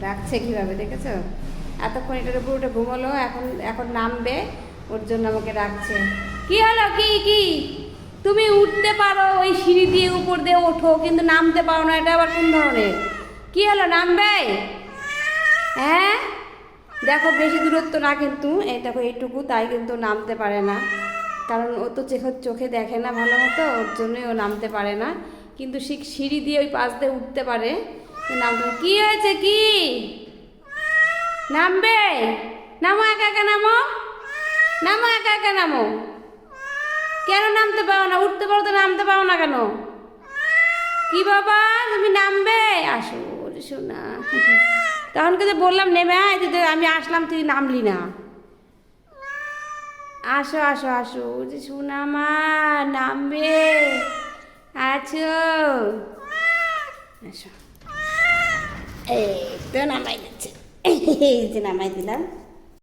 ডাকছে কীভাবে, দেখেছ? এতক্ষণ এটার উপর উঠে ঘুমালো, এখন এখন নামবে, ওর জন্য আমাকে ডাকছে। কি হলো? কি কি? তুমি উঠতে পারো, ওই সিঁড়ি দিয়ে উপর দিয়ে ওঠো, কিন্তু নামতে পারো না, এটা আবার কোন ধরনের? কি হলো? নামবে? হ্যাঁ? দেখো, বেশি দূরত্ব না কিন্তু, এই দেখো, এইটুকু, তাই কিন্তু নামতে পারে না। কারণ ও তো চোখে চোখে দেখে না ভালো মতো, ওর জন্যই ও নামতে পারে না। কিন্তু সিঁড়ি দিয়ে ওই পাশ দিয়ে উঠতে পারে। তো নামতে কি হয়েছে কি? নামবে? নামো একা একা নামো? নামো একা একা নামো? কেন নামতে পারো না? উঠতে পারো তো নামতে পারো না কেন? কি বাবা, তুমি নামবে? আসো শোনা। তখন কিন্তু বললাম, নেমে আয় তুই আমি আসলাম, তুই নামলি না। আসো আসো আসো যে শোনা মা, নামবে? আছো? আসো। এই তো নামাই দিচ্ছে এই যে নামাই দিলাম